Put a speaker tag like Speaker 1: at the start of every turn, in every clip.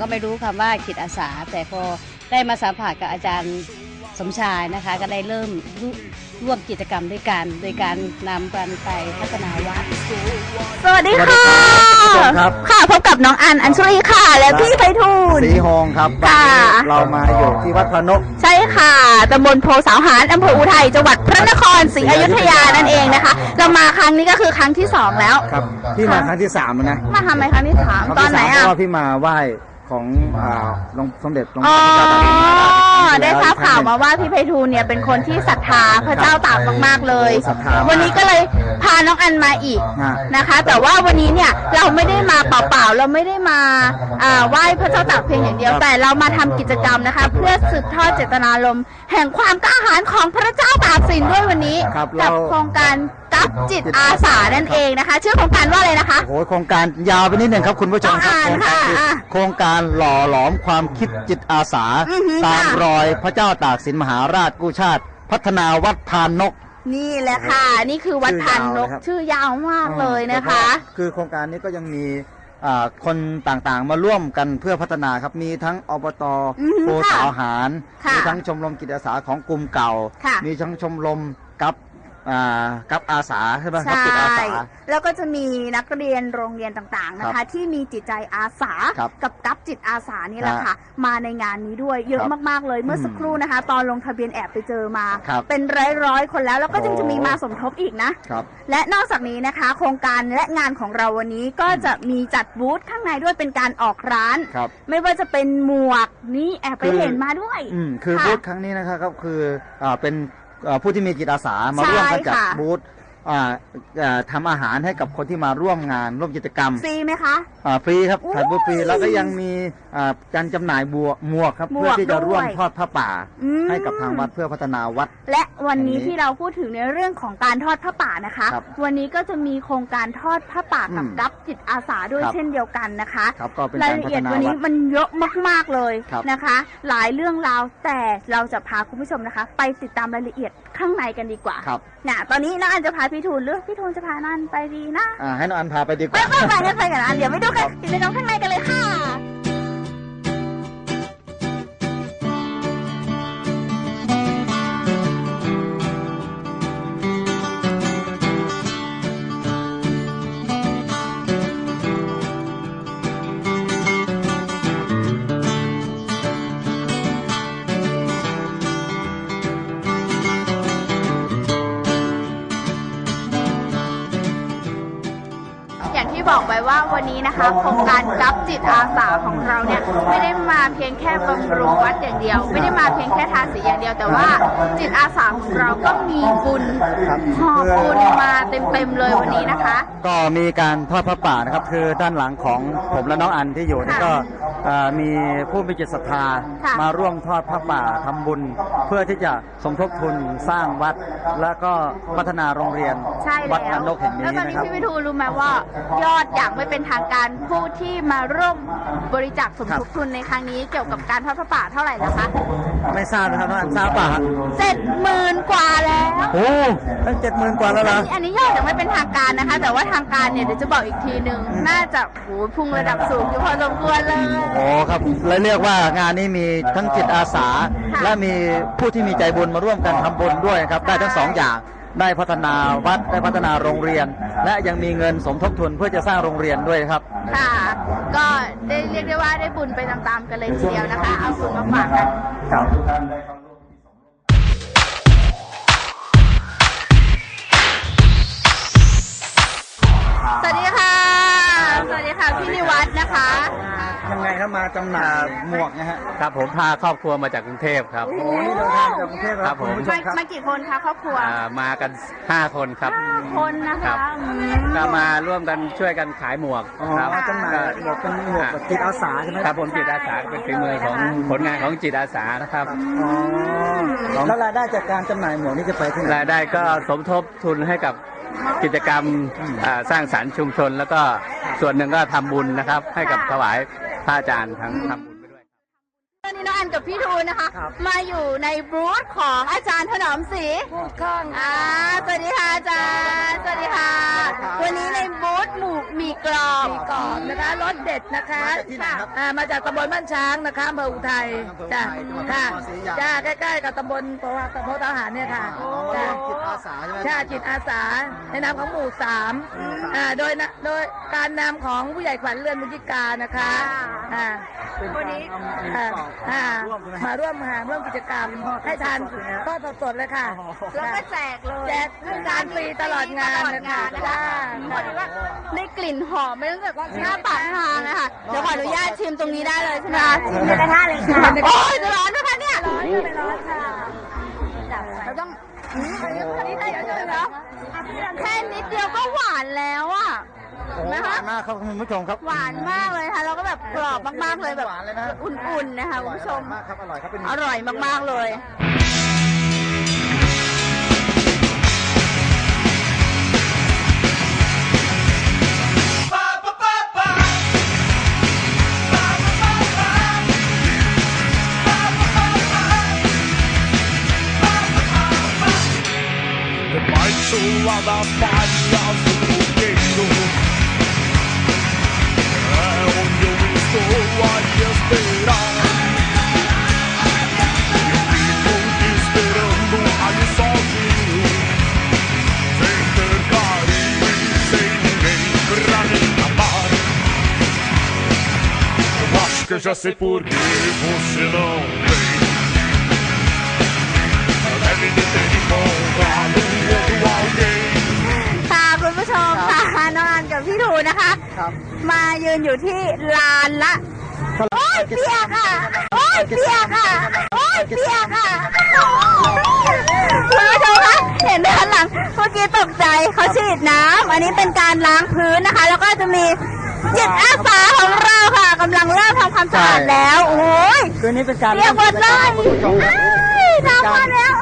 Speaker 1: ก่อนก็ไม่รู้คำว่าจิตอาสา แต่พอได้มาสัมผัสกับอาจารย์สมชายนะคะ ก็ได้เริ่มร่วร่วมกิจกรรมด้วยกันโดยการนำกันไปพัฒนาวัด
Speaker 2: สวัสดีค่ะ
Speaker 3: สวัสดีครับ
Speaker 2: ค่ะพบกับน้องอันอัญชุลีค่ะ และพี่ไพฑูรย์
Speaker 3: สีหงครับ
Speaker 2: ค่ะ
Speaker 3: วันนี้เรามาอยู่ที่วัดพระนก
Speaker 2: ใช่ค่ะตำบลโพสาวหารอำเภออุทัยจังหวัดพระนครศรีอยุธยานั่นเองนะคะ เรามาครั้งนี้ก็คือครั้งที่สองแล้ว
Speaker 3: ครับพี่มาครั้งที่สามแล้วนะ
Speaker 2: มาทำไมครั้งที่สาม
Speaker 3: ครั้ง
Speaker 2: ตอน
Speaker 3: ที่
Speaker 2: ไหน
Speaker 3: สามเพ
Speaker 2: อะ
Speaker 3: ราะว่าพี่มาไหว้ ของอ่าหลวงสมเด็จหลวง
Speaker 2: อ๋อ
Speaker 3: พ่อเจ้าตากสินมหาราช
Speaker 2: ได้ทราบข่าวมาว่าพี่ไพฑูรย์เนี่ยเป็นคนที่ศรัทธาพระเจ้าตากมากๆเลย
Speaker 3: ศรัทธามาก
Speaker 2: วันนี้ก็เลยพาน้องอันมาอีก
Speaker 3: ฮะ
Speaker 2: นะคะแต่ว่าวันนี้เนี่ยเราไม่ได้มาเปล่าๆ เราไม่ได้มาอ่าไหว้พระเจ้าตากเพียงอย่างเดียวแต่เรามาทำกิจกรรมนะคะ เพื่อสืบทอดเจตนารมณ์แห่งความกล้าหาญของพระเจ้าตากสินด้วยวันนี้
Speaker 3: ครับ
Speaker 2: กั
Speaker 3: เรา
Speaker 2: โครงการ กับจิตอาสานั่นเองนะคะ ชื่อโครงการว่าอะไรนะคะ
Speaker 3: โอ้โหโครงการยาวไปนิดหนึ่งครับคุณผู้ชมครับ
Speaker 2: ต้องอ่าน
Speaker 3: โครงการ
Speaker 2: ค่ะ
Speaker 3: คือ
Speaker 2: อะ
Speaker 3: โครงการหล่อหลอมความคิดจิตอาสา
Speaker 2: อือหือ
Speaker 3: ตาม
Speaker 2: ค่ะ
Speaker 3: รอยพระเจ้าตากสินมหาราชกู้ชาติ พัฒนาวัดพานนก
Speaker 2: นี่แหละค่ะ นี่คือวัดพันนก
Speaker 3: ชื่อยาวเลยครับ
Speaker 2: ชื่อยาวมากเลยนะคะ
Speaker 3: แล้วก็คือโครงการนี้ก็ยังมีอ่าคนต่างๆ มาร่วมกันเพื่อพัฒนาครับ มีทั้งอบต
Speaker 2: อือฮึ
Speaker 3: โพสาวหาร
Speaker 2: ค่ะ
Speaker 3: มีทั้งชมรมกิจอาสาของกลุ่มเก่า
Speaker 2: ค่ะ
Speaker 3: มีทั้งชมรมกับ อ่ากับอาสาใช่ไหมครับ
Speaker 2: ใช่
Speaker 3: จิตอาสา
Speaker 2: แล้วก็จะมีนักเรียนโรงเรียนต่างๆนะ
Speaker 3: ครั
Speaker 2: คะ
Speaker 3: บ
Speaker 2: ที่มีจิตใจอาสา
Speaker 3: ครับ
Speaker 2: กับกับจิตอาสานี่แหละ
Speaker 3: ฮะ
Speaker 2: ค่ะ มาในงานนี้ด้วยเยอะ
Speaker 3: ครับ
Speaker 2: มากๆเลยเมื่อสักครู่นะคะ ตอนลงทะเบียนแอบไปเจอมา
Speaker 3: ครับ
Speaker 2: เป็นร้อยๆคนแล้วแล้วก็ยัง
Speaker 3: โอ้
Speaker 2: จะมีมาสมทบอีกนะ
Speaker 3: ครับ
Speaker 2: และนอกจากนี้นะคะ โครงการและงานของเราวันนี้ก็จะมีจัดบูธข้างในด้วยเป็นการออกร้าน
Speaker 3: ครับ
Speaker 2: ไม่ว่าจะเป็นหมวกนี่แอบไป
Speaker 3: คือ
Speaker 2: เห็นมาด้วย
Speaker 3: อืมคือ
Speaker 2: ค่ะ
Speaker 3: บูธครั้งนี้นะครับก็คืออ่าเป็นอ่า ผู้ที่มีจิตอาสามา
Speaker 2: ใช่
Speaker 3: ร่วมกันจัด
Speaker 2: ค่ะ
Speaker 3: บูธ อ่าอ่าทำอาหารให้กับคนที่มาร่วมงานร่วมกิจกรรม
Speaker 2: ฟรีไหมคะ
Speaker 3: อ่าฟรีครับ
Speaker 2: โอ้ย
Speaker 3: ขายบูธฟรีแล้วก็ยังมีอ่าการจำหน่ายบัวหมวกครับ
Speaker 2: หมวก
Speaker 3: เพื่อที่จะร่วม
Speaker 2: ด้วย
Speaker 3: ทอดผ้าป่า
Speaker 2: อืม
Speaker 3: ให้กับทางวัดเพื่อพัฒนาวัด
Speaker 2: และวันนี้
Speaker 3: อันนี้
Speaker 2: ที่เราพูดถึงในเรื่องของการทอดผ้าป่านะคะ
Speaker 3: ครับ
Speaker 2: วันนี้ก็จะมีโครงการทอดผ้าป่ากับ
Speaker 3: อืม
Speaker 2: กับจิตอาสาด้วย
Speaker 3: ครับ
Speaker 2: เช่นเดียวกันนะคะ
Speaker 3: ครับก็เป็น
Speaker 2: ราย
Speaker 3: การ
Speaker 2: ละ
Speaker 3: พั
Speaker 2: เอี
Speaker 3: ฒ
Speaker 2: ยด
Speaker 3: นา
Speaker 2: วันนี้
Speaker 3: วัด
Speaker 2: มันเยอะมากๆเลย
Speaker 3: ครับ
Speaker 2: นะคะ หลายเรื่องราวแต่เราจะพาคุณผู้ชมนะคะ ไปติดตามรายละเอียดข้างในกันดีกว่า
Speaker 3: ครับ
Speaker 2: น่ะตอนนี้น้าอันจะพาพี่ทูนหรือพี่ทูนจะพานันไปดีนะ
Speaker 3: อ่าให้น้องอันพาไปดีก
Speaker 2: ไป
Speaker 3: ว่า
Speaker 2: ไปไปกันไปกันอันเดี๋ยวไปดูกันกิจกรรมข้างในกันเลยค่ะ ว่าวันนี้นะคะโครงการกับจิตอาสาของเราเนี่ยไม่ได้มาเพียงแค่บำรุงวัดอย่างเดียว ไม่ได้มาเพียงแค่ทาสีอย่างเดียว แต่ว่าจิตอาสาของเราก็มีบุญ
Speaker 3: ครับ
Speaker 2: หอบบุญมาเต็มๆเลยวันนี้นะคะ
Speaker 3: ก็มีการทอดพระป่านะครับ คือด้านหลังของผมและน้องอันที่อยู่นี่
Speaker 2: ค่ะ
Speaker 3: ก็เอ่อมีผู้มีจิตศรัทธา
Speaker 2: ค่ะ
Speaker 3: มาร่วมทอดพระป่าทำบุญ เพื่อที่จะสมทบทุนสร้างวัด แล้วก็พัฒนาโรงเรียน
Speaker 2: ใช่
Speaker 3: วั
Speaker 2: แล้
Speaker 3: ดพระ
Speaker 2: วน
Speaker 3: กแห่งนี้
Speaker 2: แล้วตอนนี้
Speaker 3: นะครับ
Speaker 2: พี่วิทูลรู้ไหมว่ายอดอย่างไม่เป็นทางการผู้ที่มาร่วมบริจาคสมทบทุนในครั้งนี้เกี่ยวกับการทอดพระป่าเท่าไหร่นะคะ
Speaker 3: ไม่ทราบนะครับน้องอันทราบป่ะฮะ
Speaker 2: เจ็ดหมื่นกว่าแล้ว
Speaker 3: โอ้ตั้งเจ็ดหมื่นกว่าแล้วเหรอ
Speaker 2: อันนี้ยอดยังไม่เป็นทางการนะคะ แต่ว่าทางการเนี่ยเดี๋ยวจะบอกอีกทีหนึ่งน่าจะโหพุ่งระดับสูงอยู่พอสมควรเลย
Speaker 3: โอ้ครับและเรียกว่างานนี้มีทั้งจิตอาสา
Speaker 2: ค่ะ
Speaker 3: และมีผู้ที่มีใจบุญมาร่วมกันทำบุญด้วยนะครับได้ทั้งสองอย่าง ได้พัฒนาวัดได้พัฒนาโรงเรียน และยังมีเงินสมทบทุนเพื่อจะสร้างโรงเรียนด้วยครับ
Speaker 2: ค่ะ ก็ได้เรียกได้ว่าได้บุญไปตามๆกันเลยทีเดียวนะคะ เอาบุญมาฝากกัน
Speaker 3: ยังไงครับมาจำหน่ายหมวกนะฮะ
Speaker 4: ครับผมพาครอบครัวมาจากกรุงเทพครับ
Speaker 3: โอ้นี่เดินทางจากกรุงเทพ
Speaker 4: ครับผม
Speaker 3: ณผู้ช
Speaker 2: มาม
Speaker 3: ครับ
Speaker 2: มากี่คนคะครอบครัว
Speaker 4: อ่ามากัน 5 คนครับ
Speaker 2: ห้าคนนะ
Speaker 4: ครั
Speaker 2: คะ
Speaker 4: บ
Speaker 2: อืม
Speaker 4: ก็มาร่วมกันช่วยกันขายหมวก
Speaker 3: อ๋อ
Speaker 4: ครับ
Speaker 3: จำหน่ายหมวกเป็นหมวกแบบจิตอาสาใช่ไหม
Speaker 4: ครับผมจิตอาสาเป็นฝีมือของผลงานของจิตอาสานะครับ
Speaker 3: อ๋อแล้วรายได้จากการจำหน่ายหมวกนี่จะไปที่ไหน
Speaker 4: รายได้ก็สมทบทุนให้กับกิจกรรมอ่าสร้างสรรค์ชุมชน แล้วก็ส่วนหนึ่งก็ทำบุญนะครับ ให้กับถวาย พระอาจารย์ทั้งครับ
Speaker 2: กับพี่ทูนนะคะมาอยู่ในบูธของอาจารย์ถนอมศรีบูธข้องอ่าสวัสดีค่ะอาจารย์สวัสดีค่ะ วันนี้ในบูธหมูหมีกรอบ
Speaker 5: มีกรอบนะคะรสเด็ดนะคะ
Speaker 3: มาจากที่ไหนครับ
Speaker 5: อ่ามาจากตำบลบ้านช้างนะคะอำเภออุทัย
Speaker 3: อำเภออุทั
Speaker 5: จ้ะ
Speaker 3: ยจังหวัด
Speaker 5: ค่ะ
Speaker 3: นครศรีอยุธยา
Speaker 5: จ้าใกล้ๆกับตำบลปวตะโพทหารเนี่ยค่ะ
Speaker 3: อ๋อมา
Speaker 5: จ้ะ
Speaker 3: ร่วมจิตอาสาใช่ไหม
Speaker 5: ใช่จิตอาสาในนามของหมู่สาม อ่าโดยนะโดยการนำของผู้ใหญ่ขวัญเรือนมุจิกานะคะ อ่า
Speaker 2: วันนี้
Speaker 5: อ่าอ่า
Speaker 3: ร่วมใช่ไหม
Speaker 5: มาร่วมหาร่วมกิจกรรมให้ทานทอดสดๆเลยค่ะ
Speaker 2: แล้วก็แจกเลย
Speaker 5: แจกให้ทานฟรีตลอดงานเลยค่ะ
Speaker 2: ตลอดงาน
Speaker 5: จ้า
Speaker 2: พอดีว่าได้กลิ่นหอมไม่ต้องแบบว่าหน้าปากทางนะคะเดี๋ยวขออนุญาตชิมตรงนี้ได้เลยใช่ไหมคะชิมในกระทะเลยค่ะโอ้ยจะร้อนนะคะเนี่ยร้อนไม่ร้อนค่ะเราต้องอืมอันนี้อันนี้ได้เยอะเลยเนาะแค่นิดเดียวก็หวานแล้วอะ
Speaker 3: โอ้โหหวานมากครับคุณผู้ชมครับ
Speaker 2: หวานมากเลยค่ะแล้วก็แบบกรอบมากๆเลยแบบ
Speaker 3: หวานเลยนะ
Speaker 2: อุ่นๆนะคะคุณผู้ชม
Speaker 3: อร่อยมากครับอร่อยครับเป็น
Speaker 2: อร่อยมากๆเลย
Speaker 6: já sei por que você não vem Deve de ter encontrado outro alguém
Speaker 2: ค่ะคุณผู้ชมค่ะน้องอันกับพี่ถูนะคะ
Speaker 3: ครับ
Speaker 2: มายืนอยู่ที่ลานละ โอ๊ยเปียกอะ โอ๊ยเปียกอะ โอ๊ยเปียกอะคุณผู้ชมคะเห็นด้านหลังเมื่อกี้ตกใจเขาฉีดน้ำอันนี้เป็นการล้างพื้นนะคะ แล้วก็จะมี จิตอาสาของเราค่ะกำลังเริ่มทำความสะอาดแล้วโอ้ย
Speaker 3: คืนนี้เป็นการ
Speaker 2: เปียกหมดเลยอ้ายน้ำมาแล้ว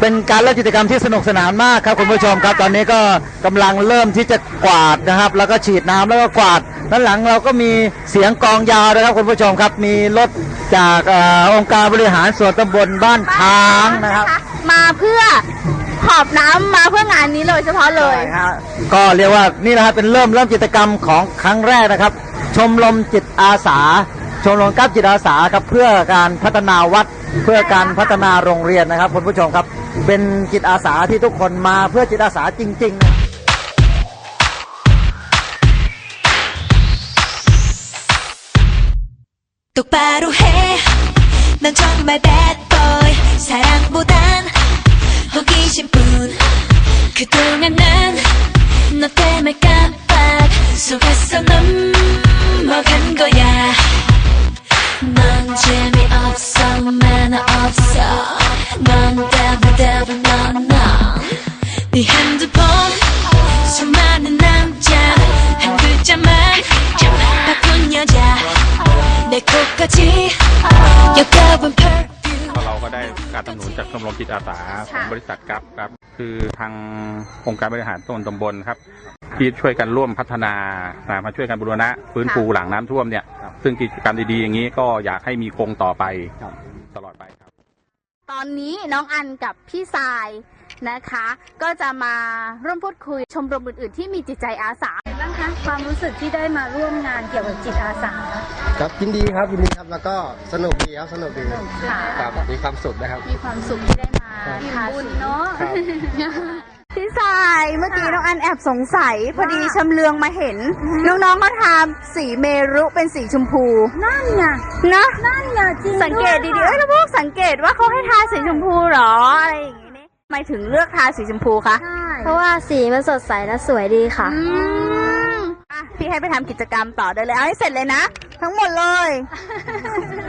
Speaker 3: เป็นการเล่นกิจกรรมที่สนุกสนานมากครับคุณผู้ชมครับ ตอนนี้ก็กำลังเริ่มที่จะกวาดนะครับ แล้วก็ฉีดน้ำแล้วก็กวาดด้านหลังเราก็มีเสียงกลองยาวนะครับคุณผู้ชมครับมีรถจากเออองค์การบริหารส่วนตำบลบ้านช้างนะครับ
Speaker 2: มาเพื่อ หอบน้ำมาเพื่องานนี้เลยเฉพาะเลย
Speaker 3: ใช่ฮะก็เรียกว่านี่นะครับเป็นเริ่มเริ่มกิจกรรมของครั้งแรกนะครับ ชมรมจิตอาสา ชมรมกับจิตอาสาครับเพื่อการพัฒนาวัด เพื่อการพัฒนาโรงเรียนนะครับคุณผู้ชมครับ เป็นจิตอาสาที่ทุกคนมาเพื่อจิตอาสาจริงๆ
Speaker 7: 똑바로 해. 넌 정말 bad boy. 사랑보단 호기심뿐. 그동안 난 너 때문에 깜빡 속았어 넘어간 거야. 넌 재미없어 매너 없어.
Speaker 8: การสนับสนุนจากชมรมจิตอาสาของบริษัทกับครับ คือทางองค์การบริหารส่วนตำบลครับ ที่ช่วยกันร่วมพัฒนานะมาช่วยกันบูรณะฟื้นฟูหลังน้ำท่วมเนี่ย ซึ่งกิจกรรมดีๆอย่างนี้ก็อยากให้มีคงต่อไปตลอดไปครับ
Speaker 2: ตอนนี้น้องอันกับพี่ทรายนะคะ ก็จะมาร่วมพูดคุยชมรมอื่นๆ ที่มีจิตใจอาสา
Speaker 1: บ้างคะความรู้สึกที่ได้มาร่วมงานเกี่ยวกับจิตอาสา
Speaker 9: ครับยินดีครับยินดีครับแล้วก็สนุกดีครับสนุกดี
Speaker 2: ค่ะ
Speaker 9: ครับมีความสุขนะครับ
Speaker 2: มีความสุขที่ได้มาทาบุญเนาะ
Speaker 9: ครับ
Speaker 2: พี่ทรายเมื่อกี้น้องอันแอบสงสัย พอดีชำเลืองมาเห็น น้องๆเขาทาสีเมรุเป็นสีชมพู
Speaker 1: นั่นไง
Speaker 2: นะ
Speaker 1: นั่นไงจริง
Speaker 2: สังเกตดีๆเอ้ยแล้วพวกสังเกตว่าเขาให้ทาสีชมพูเหรออะไรอย่างงี้นี่ทำไมถึงเลือกทาสีชมพูคะ
Speaker 1: เพราะว่าสีมันสดใสและสวยดีค่ะ
Speaker 2: อืมอะพี่ให้ไปทำกิจกรรมต่อได้เลยเอาให้เสร็จเลยนะ ทั้งหมดเลย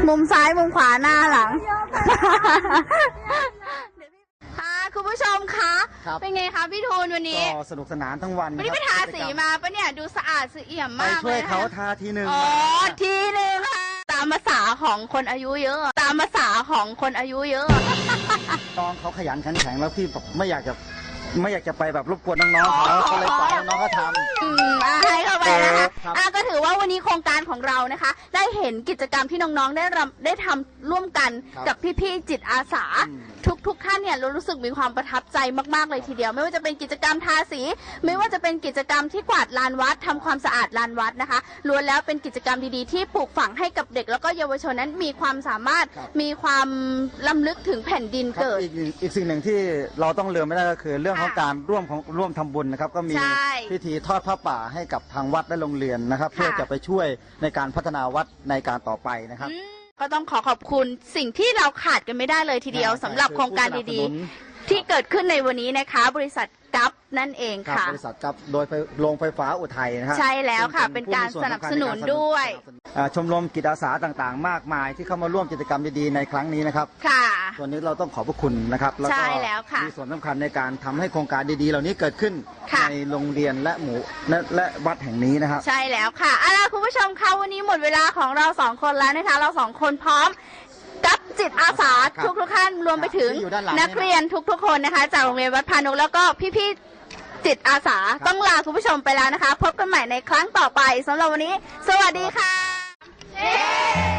Speaker 2: มุมซ้ายมุมขวาหน้าหลัง ค่ะคุณผู้ชมคะ
Speaker 3: ครับ
Speaker 2: เป็นไงคะพี่ทูนวันนี้
Speaker 3: ก็สนุกสนานทั้งวัน
Speaker 2: วันนี้
Speaker 3: ค
Speaker 2: ไป
Speaker 3: รับ
Speaker 2: ทาสีมาปะเนี่ยดูสะอาดสะเอี่ยม
Speaker 3: ไป
Speaker 2: มาก
Speaker 3: ช่วย
Speaker 2: ล
Speaker 3: เขา
Speaker 2: ค่ะ
Speaker 3: ทาทีหนึ่ง
Speaker 2: อ๋อทีหนึ่งค่ะ ตามภาษาของคนอายุเยอะ ตามภาษาของคนอายุเยอะ
Speaker 3: น้องเขาขยันขันแข็งแล้วพี่แบบไม่อยากจะ ไม่อยากจะไปแบบรบกวนน้องๆเขาก็เลยปล่อยให้น้องเขาทำ
Speaker 2: อืมอะให้เขาไปด้วยนะคะ
Speaker 3: ครับ
Speaker 2: อะก็ถือว่าวันนี้โครงการของเรานะคะ ได้เห็นกิจกรรมที่น้องๆ ได้รำได้ทำร่วมกัน
Speaker 3: ครับ
Speaker 2: กับพี่ๆ จิตอาสา
Speaker 3: อืม
Speaker 2: ทุกๆ ท่านเนี่ยเรารู้สึกมีความประทับใจมากๆ เลยทีเดียว ไม่ว่าจะเป็นกิจกรรมทาสี ไม่ว่าจะเป็นกิจกรรมที่กวาดลานวัดทำความสะอาดลานวัดนะคะล้วนแล้วเป็นกิจกรรมดีๆ ที่ปลูกฝังให้กับเด็ก แล้วก็เยาวชนนั้นมีความสามารถ
Speaker 3: ครับ
Speaker 2: มีความล้ำลึกถึงแผ่นดิน
Speaker 3: ครับ
Speaker 2: เกิด
Speaker 3: อีกอีกอีกสิ่งหนึ่งที่เราต้องลืมไม่ได้ก็คือเรื่องของ
Speaker 2: ค่ะ
Speaker 3: การร่วมของร่วมทำบุญนะครับ ก็มี
Speaker 2: ใช่
Speaker 3: พิธีทอดผ้าป่าให้กับทางวัดและโรงเรียนนะครับ
Speaker 2: ค่ะ
Speaker 3: เพื่อจะไปช่วยในการพัฒนาวัดในการต่อไปนะครับ
Speaker 2: อืมก็ต้องขอขอบคุณสิ่งที่เราขาดกันไม่ได้เลยทีเดียว
Speaker 3: ใช่
Speaker 2: สำหรับโครงการดีๆ ที่เกิดขึ้นในวันนี้นะคะ บริษัทกัฟนั่นเอง
Speaker 3: ครับ
Speaker 2: ค่ะ
Speaker 3: บริษัทกับโดยไฟโรงไฟฟ้าอุทัยนะฮะ
Speaker 2: ใช่แล้วค่ะ
Speaker 3: ซึ่ง
Speaker 2: เป็นการ
Speaker 3: ผู้มี
Speaker 2: สนับสนุนด้วย
Speaker 3: อ่าชมรมกิจอาสาต่างๆ มากมายที่เข้ามาร่วมกิจกรรมดีๆในครั้งนี้นะครับ
Speaker 2: ค่ะ
Speaker 3: ส่ วนนี้เราต้องขอบพระคุณนะครับแล้ว
Speaker 2: ใช่
Speaker 3: ก็
Speaker 2: แล้วค่ะ
Speaker 3: มีส่วนสำคัญในการทำให้โครงการดีๆ เหล่านี้เกิดขึ้น
Speaker 2: ค่ะ
Speaker 3: ในโรงเรียนและหมู่และและวัดแห่งนี้นะครับ
Speaker 2: ใช่แล้วค่ะเอาล่ะคุณผู้ชมคะวันนี้หมดเวลาของเราสองคนแล้วนะคะ เราสองคนพร้อมกับจิตอาสา
Speaker 3: ครับ
Speaker 2: ทุกทุกๆท่านรวมไปถึง
Speaker 3: ที่อยู่ด้านหลัง
Speaker 2: นักเรียนทุกๆคนนะคะ จากโรงเรียนวัดพานุแล้วก็พี่ๆจิตอาสาต้องลาคุณผู้ชมไปแล้วนะคะ พบกันใหม่ในครั้งต่อไปสำหรับวันนี้ สวัสดีค่ะ